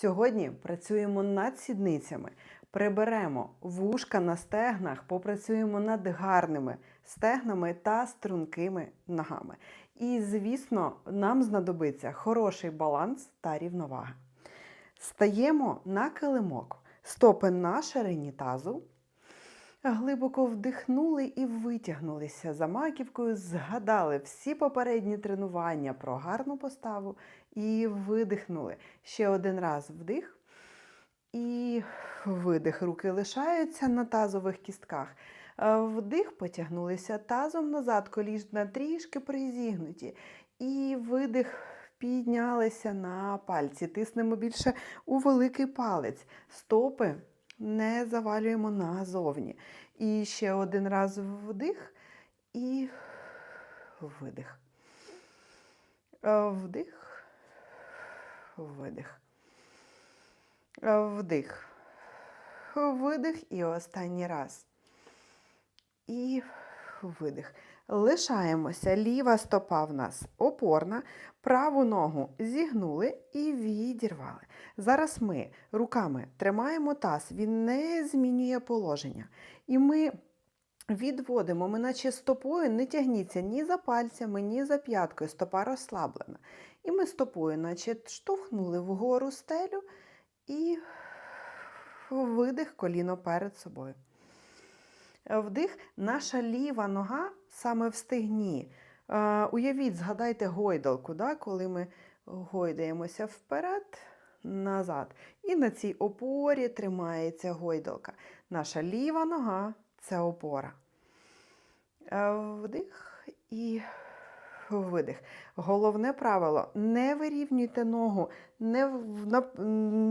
Сьогодні працюємо над сідницями, приберемо вушка на стегнах, попрацюємо над гарними стегнами та стрункими ногами. І, звісно, нам знадобиться хороший баланс та рівновага. Стаємо на килимок, стопи на ширині тазу. Глибоко вдихнули і витягнулися за маківкою, згадали всі попередні тренування про гарну поставу і видихнули. Ще один раз вдих. І видих. Руки лишаються на тазових кістках. Е, Вдих, потягнулися тазом назад, коліжна трішки призігнуті. І видих, піднялися на пальці. Тиснемо більше у великий палець. Стопи не завалюємо назовні. І ще один раз вдих і видих. Е, Вдих, видих. Вдих. Видих і останній раз. І видих. Лишаємося. Ліва стопа в нас опорна, праву ногу зігнули і відірвали. Зараз ми руками тримаємо таз, він не змінює положення. І ми відводимо, ми наче стопою не тягніться ні за пальцями, ні за п'яткою. Стопа розслаблена. І ми стопою, наче штовхнули вгору стелю і видих коліно перед собою. Вдих, наша ліва нога саме в стегні. Е, Уявіть, згадайте гойдалку, да, коли ми гойдаємося вперед, назад. І на цій опорі тримається гойдалка. Наша ліва нога це опора. Е, Вдих і видих. Головне правило: не вирівнюйте ногу, не,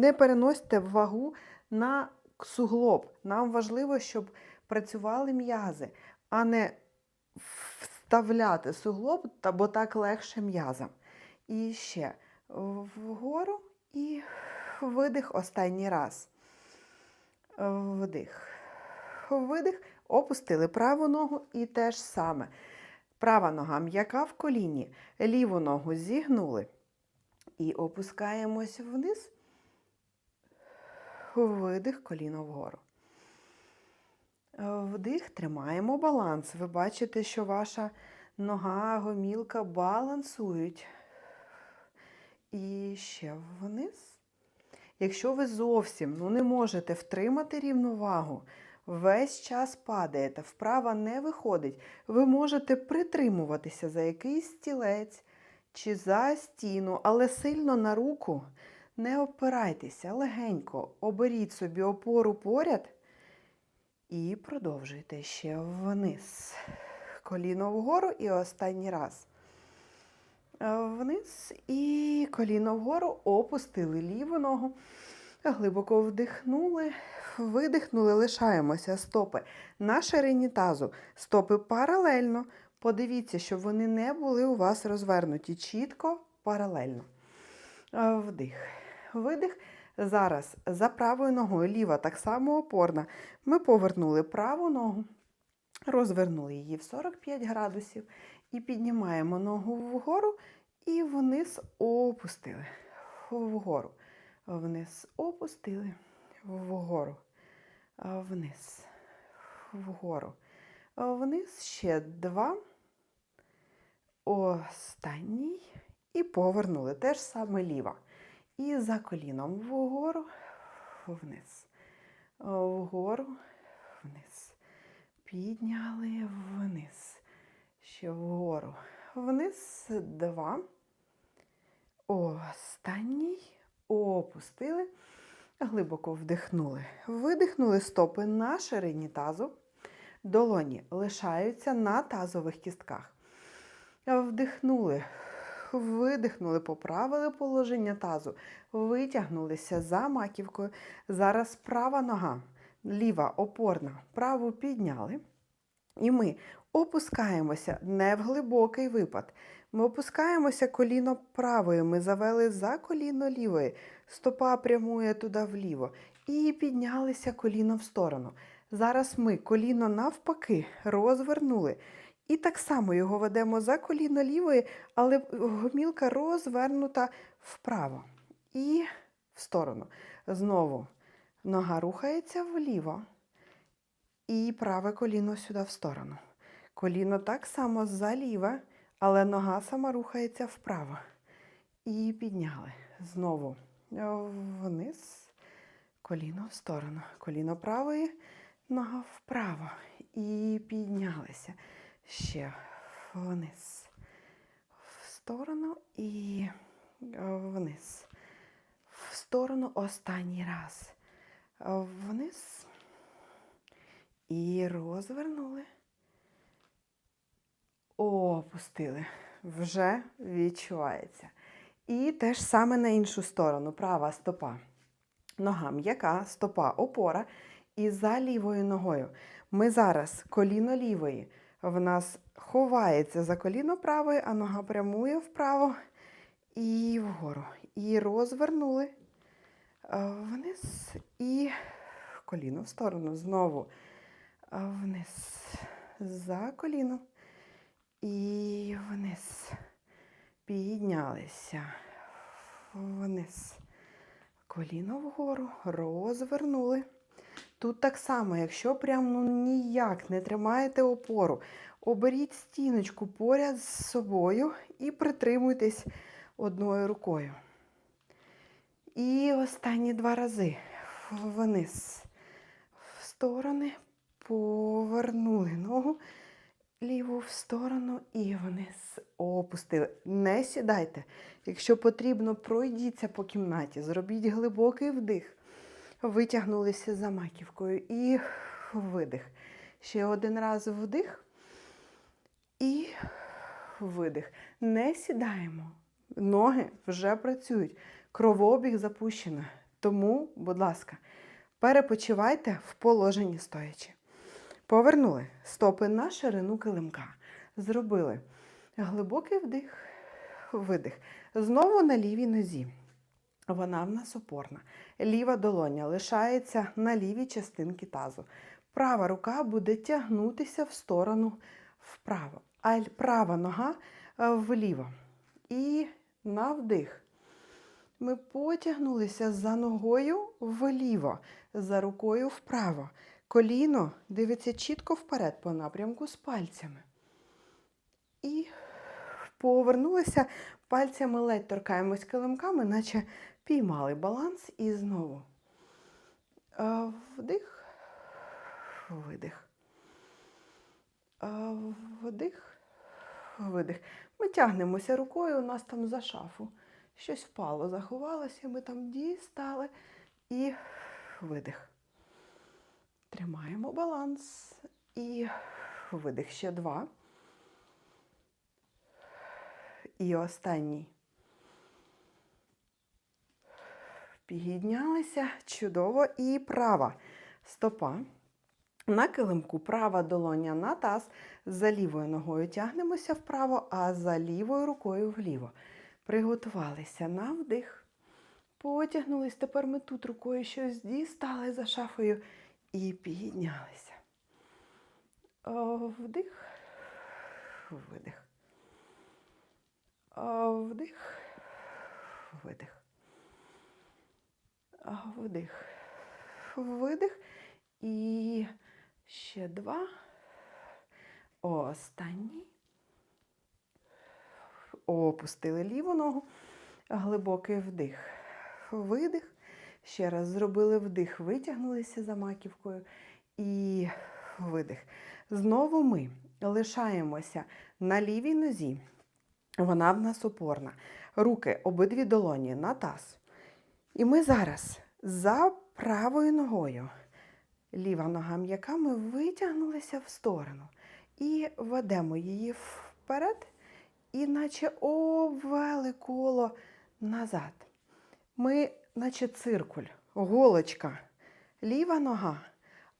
не переносьте вагу на суглоб. Нам важливо, щоб працювали м'язи, а не вставляти суглоб, бо так легше м'язам. І ще вгору і видих останній раз. Вдих. Видих. Опустили праву ногу і те ж саме. Права нога м'яка в коліні, ліву ногу зігнули. І опускаємось вниз. Видих, коліно вгору. Вдих, тримаємо баланс. Ви бачите, що ваша нога, гомілка балансують. І ще вниз. Якщо ви зовсім ну, не можете втримати рівновагу, весь час падаєте, вправа не виходить, ви можете притримуватися за якийсь стілець чи за стіну, але сильно на руку не опирайтеся, легенько оберіть собі опору поряд і продовжуйте ще вниз. Коліно вгору і останній раз. Вниз і коліно вгору опустили ліву ногу. Глибоко вдихнули, видихнули, лишаємося стопи на ширині тазу. Стопи паралельно. Подивіться, щоб вони не були у вас розвернуті чітко, паралельно. Е, Вдих. Видих. Зараз за правою ногою, ліва так само опорна. Ми повернули праву ногу, розвернули її в 45 градусів і піднімаємо ногу вгору і вниз опустили. Вгору. Вниз опустили. Вгору. Вниз. Вгору. Вниз ще два. Останній. І повернули. Те ж саме ліва. І за коліном вгору, вниз. Вгору, вниз. Підняли вниз. Ще вгору. Вниз. Два. Останній. Опустили. Глибоко вдихнули. Видихнули стопи на ширині тазу. Долоні лишаються на тазових кістках. Вдихнули, видихнули, поправили положення тазу, витягнулися за маківкою. Зараз права нога, ліва опорна, праву підняли. І ми опускаємося не в глибокий випад. Ми опускаємося коліно правою. Ми завели за коліно лівої. Стопа прямує туди вліво. І піднялися коліно в сторону. Зараз ми коліно навпаки розвернули. І так само його ведемо за коліно лівої, але гомілка розвернута вправо. І в сторону. Знову нога рухається вліво. І праве коліно сюди в сторону. Коліно так само за ліве, але нога сама рухається вправо. І підняли. Знову е, вниз, коліно в сторону. Коліно правої, нога вправо. І піднялися. Ще вниз. В сторону і е, вниз. В сторону останній раз. Е, Вниз. І розвернули. Опустили. Вже відчувається. І те ж саме на іншу сторону. Права стопа. Нога м'яка, стопа опора. І за лівою ногою. Ми зараз коліно лівої. В нас ховається за коліно правої, а нога прямує вправо і вгору. І розвернули е, вниз і коліно в сторону. Знову е, вниз за коліно і вниз. Піднялися вниз. Коліно вгору, розвернули. Тут так само, якщо прям ну, ніяк не тримаєте опору, оберіть стіночку поряд з собою і притримуйтесь одною рукою. І останні два рази вниз. В сторони повернули ногу ліву в сторону і вниз опустили. Не сідайте. Якщо потрібно, пройдіться по кімнаті, зробіть глибокий вдих. Витягнулися за маківкою і видих. Ще один раз вдих і видих. Не сідаємо. Ноги вже працюють. Кровообіг запущено. Тому, будь ласка, перепочивайте в положенні стоячи. Повернули стопи на ширину килимка. Зробили глибокий вдих, видих. Знову на лівій нозі. Вона в нас опорна. Ліва долоня лишається на лівій частинці тазу. Права рука буде тягнутися в сторону вправо, а права нога е, вліво. І на вдих. Ми потягнулися за ногою вліво, за рукою вправо. Коліно дивиться чітко вперед по напрямку з пальцями. І повернулися пальцями ледь торкаємось килимками, наче піймали баланс і знову. Вдих, видих. Вдих, видих. Ми тягнемося рукою, у нас там за шафу. Щось впало, заховалося, ми там дістали і видих. Тримаємо баланс і видих. Ще два. І останній. Піднялися чудово. І права стопа. На килимку права долоня на таз. За лівою ногою тягнемося вправо, а за лівою рукою вліво. Приготувалися на вдих. Потягнулись. Тепер ми тут рукою щось дістали за шафою і піднялися. Вдих, видих. Вдих, видих. Вдих, видих. І ще два. Останній. Опустили ліву ногу. Глибокий вдих. Видих. Ще раз зробили вдих, витягнулися за маківкою і видих. Знову ми лишаємося на лівій нозі. Вона в нас опорна. Руки обидві долоні на таз. І ми зараз за правою ногою. Ліва нога м'яка, ми витягнулися в сторону і ведемо її вперед, і наче обвели коло назад. Ми, наче циркуль, голочка, ліва нога,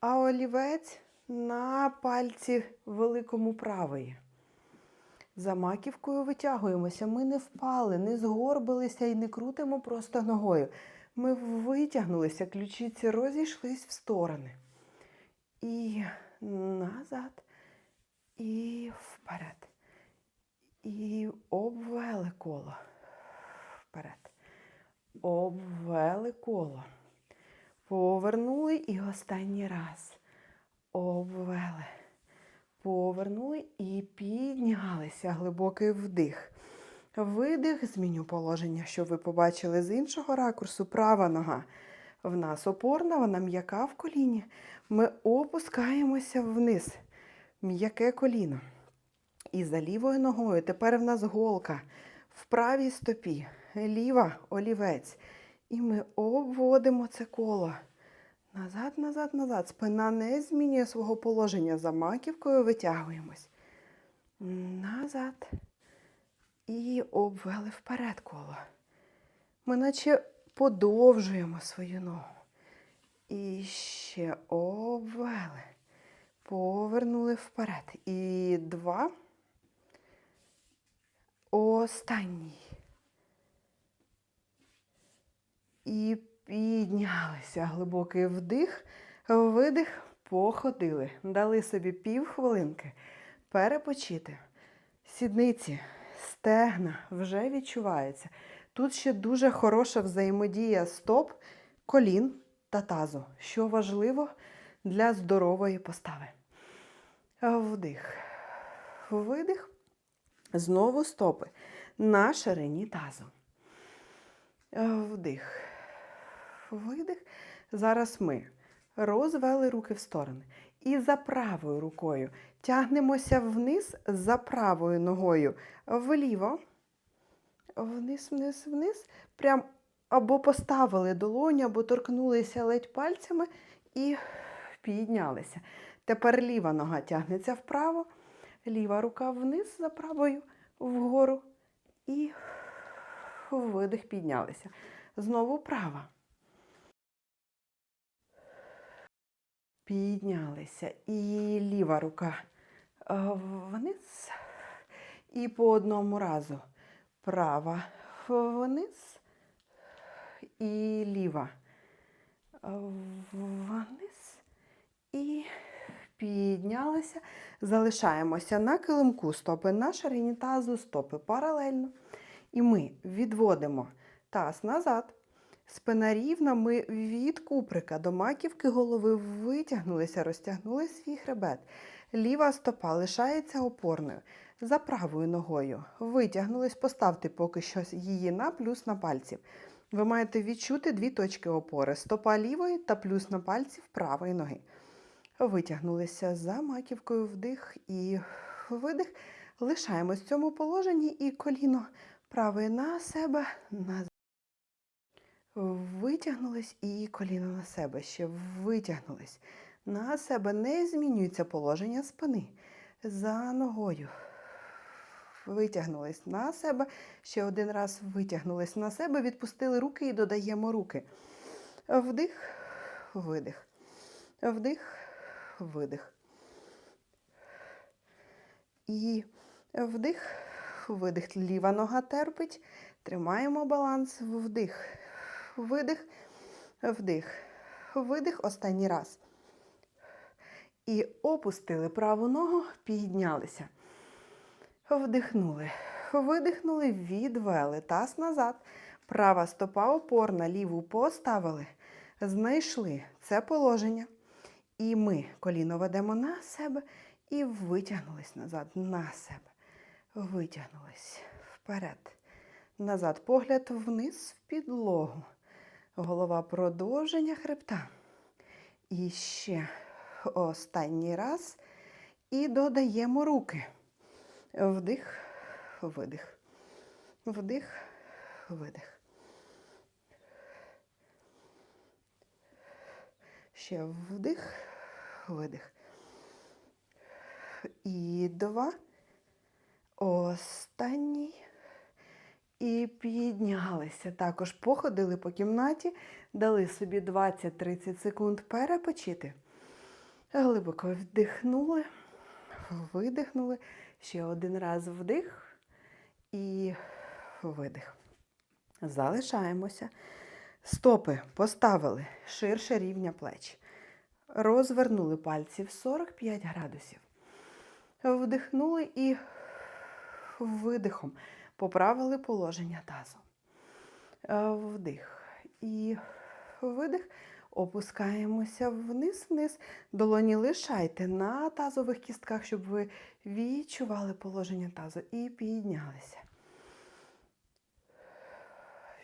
а олівець на пальці великому правої. За маківкою витягуємося. Ми не впали, не згорбилися і не крутимо просто ногою. Ми витягнулися, ключиці розійшлись в сторони. І назад, і вперед. І обвели коло. Вперед. Обвели коло. Повернули і останній раз. Обвели. Повернули і піднялися. Глибокий вдих. Видих, зміню положення, щоб ви побачили з іншого ракурсу. Права нога. В нас опорна, вона м'яка в коліні. Ми опускаємося вниз. М'яке коліно. І за лівою ногою тепер в нас голка в правій стопі, ліва олівець. І ми обводимо це коло. Назад, назад, назад. Спина не змінює свого положення. За маківкою витягуємось. Назад. І обвели вперед коло. Ми наче подовжуємо свою ногу. І ще обвели. Повернули вперед. І два. Останній. І піднялися. Глибокий вдих, видих, походили. Дали собі півхвилинки перепочити. Сідниці, стегна вже відчуваються. Тут ще дуже хороша взаємодія стоп, колін та тазу, що важливо для здорової постави. Вдих, видих. Знову стопи на ширині тазу. Вдих. Видих. Зараз ми розвели руки в сторони. І за правою рукою тягнемося вниз за правою ногою вліво. Вниз, вниз, вниз. Прям або поставили долоню, або торкнулися ледь пальцями і піднялися. Тепер ліва нога тягнеться вправо. Ліва рука вниз за правою вгору. І видих піднялися. Знову права. Піднялися. І ліва рука е, вниз. І по одному разу. Права вниз. І ліва. Вниз. І піднялися. Залишаємося на килимку стопи на ширині тазу, стопи паралельно. І ми відводимо таз назад. Спина рівна, ми від куприка до маківки голови витягнулися, розтягнули свій хребет. Ліва стопа лишається опорною. За правою ногою витягнулись, поставте поки що її на плюс на пальців. Ви маєте відчути дві точки опори: стопа лівої та плюс на пальців правої ноги. Витягнулися за маківкою вдих і видих. Лишаємось в цьому положенні і коліно праве на себе, назад. Витягнулись і коліно на себе. Ще витягнулись. На себе не змінюється положення спини. За ногою. Витягнулись на себе. Ще один раз витягнулись на себе, відпустили руки і додаємо руки. Вдих, видих. Вдих, видих. І вдих, видих. Ліва нога терпить. Тримаємо баланс. Вдих, видих, вдих, видих. Останній раз. І опустили праву ногу, піднялися. Вдихнули. Видихнули, відвели. Таз назад. Права стопа опорна, ліву поставили. Знайшли це положення. І ми коліно ведемо на себе і витягнулись назад, на себе. Витягнулись вперед. Назад. Погляд вниз в підлогу. Голова продовження хребта. І ще останній раз. І додаємо руки. Вдих, видих. Вдих, видих. Ще вдих, видих. І два. Останній. І піднялися. Також походили по кімнаті, дали собі 20-30 секунд перепочити. Глибоко вдихнули, видихнули. Ще один раз вдих і видих. Залишаємося. Стопи поставили ширше рівня плеч. Розвернули пальці в 45 градусів. Вдихнули і видихом поправили положення тазу. Е, Вдих. І видих. Опускаємося вниз-вниз. Долоні лишайте на тазових кістках, щоб ви відчували положення тазу. І піднялися.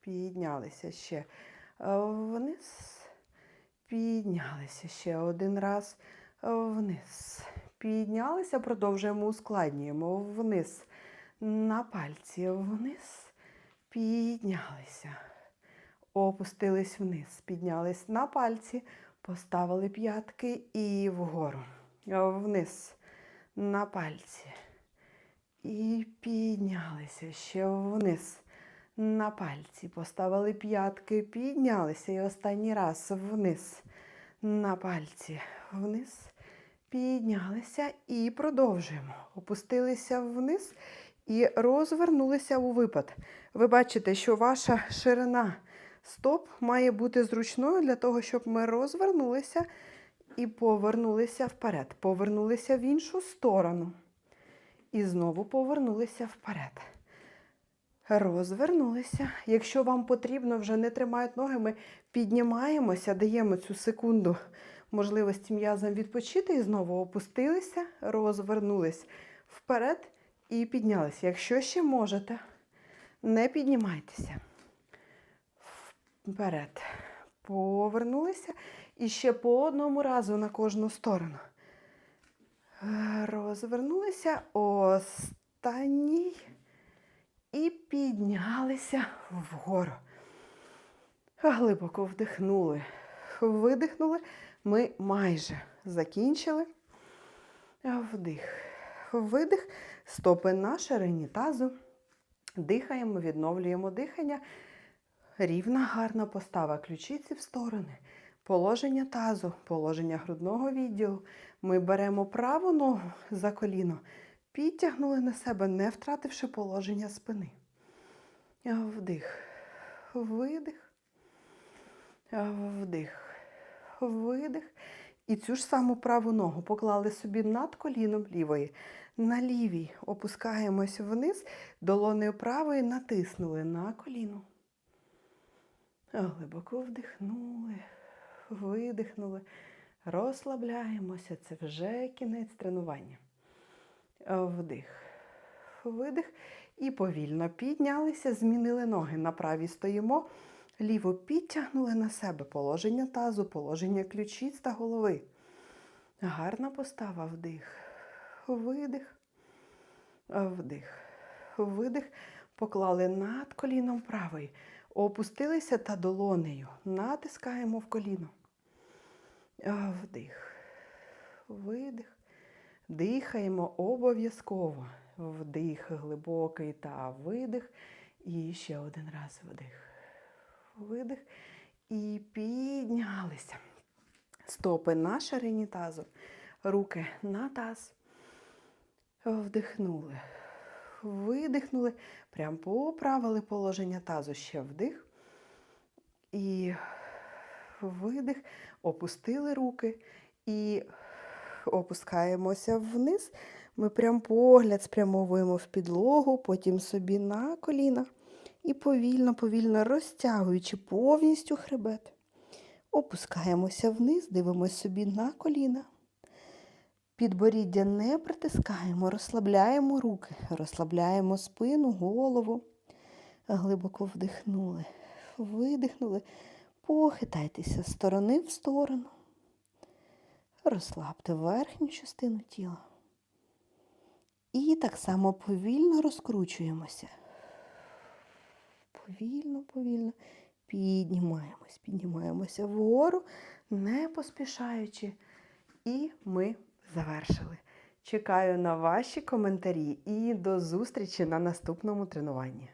Піднялися ще е, вниз. Піднялися ще один раз е, вниз. Піднялися, продовжуємо, ускладнюємо вниз. На пальці вниз. Піднялися. Опустились вниз. Піднялись на пальці. Поставили п'ятки і вгору. Вниз. На пальці. І піднялися ще вниз. На пальці. Поставили п'ятки, піднялися. І останній раз вниз. На пальці. Вниз. Піднялися і продовжуємо. Опустилися вниз і розвернулися у випад. Ви бачите, що ваша ширина стоп має бути зручною для того, щоб ми розвернулися і повернулися вперед. Повернулися в іншу сторону. І знову повернулися вперед. Розвернулися. Якщо вам потрібно, вже не тримають ноги, ми піднімаємося, даємо цю секунду можливості м'язам відпочити і знову опустилися, розвернулись вперед і піднялися. Якщо ще можете, не піднімайтеся. Вперед. Повернулися і ще по одному разу на кожну сторону. Розвернулися. Останній. І піднялися вгору. Глибоко вдихнули. Видихнули. Ми майже закінчили. Вдих. Видих. Стопи на ширині тазу. Дихаємо, відновлюємо дихання. Рівна гарна постава. Ключиці в сторони. Положення тазу, положення грудного відділу. Ми беремо праву ногу за коліно, підтягнули на себе, не втративши положення спини. Вдих. Видих. Вдих. Видих. І цю ж саму праву ногу поклали собі над коліном лівої. На лівій опускаємось вниз, долонею правої натиснули на коліно. Глибоко вдихнули, видихнули, розслабляємося. Це вже кінець тренування. Вдих, видих. І повільно піднялися, змінили ноги. На правій стоїмо, ліву підтягнули на себе положення тазу, положення ключиць та голови. Гарна постава, вдих, видих, вдих, видих. Поклали над коліном правий. Опустилися та долонею. Натискаємо в коліно. Вдих, видих. Дихаємо обов'язково. Вдих глибокий та видих. І ще один раз вдих. Видих. І піднялися. Стопи на ширині тазу. Руки на таз. Вдихнули. Видихнули. Прям поправили положення тазу. Ще вдих. І видих. Опустили руки. І опускаємося вниз. Ми прям погляд спрямовуємо в підлогу, потім собі на коліна. І повільно, повільно розтягуючи повністю хребет. Опускаємося вниз, дивимося собі на коліна. Підборіддя не притискаємо, розслабляємо руки, розслабляємо спину, голову. Глибоко вдихнули, видихнули. Похитайтеся з сторони в сторону. Розслабте верхню частину тіла. І так само повільно розкручуємося. Повільно, повільно піднімаємось, піднімаємося вгору, не поспішаючи. І ми завершили. Чекаю на ваші коментарі і до зустрічі на наступному тренуванні.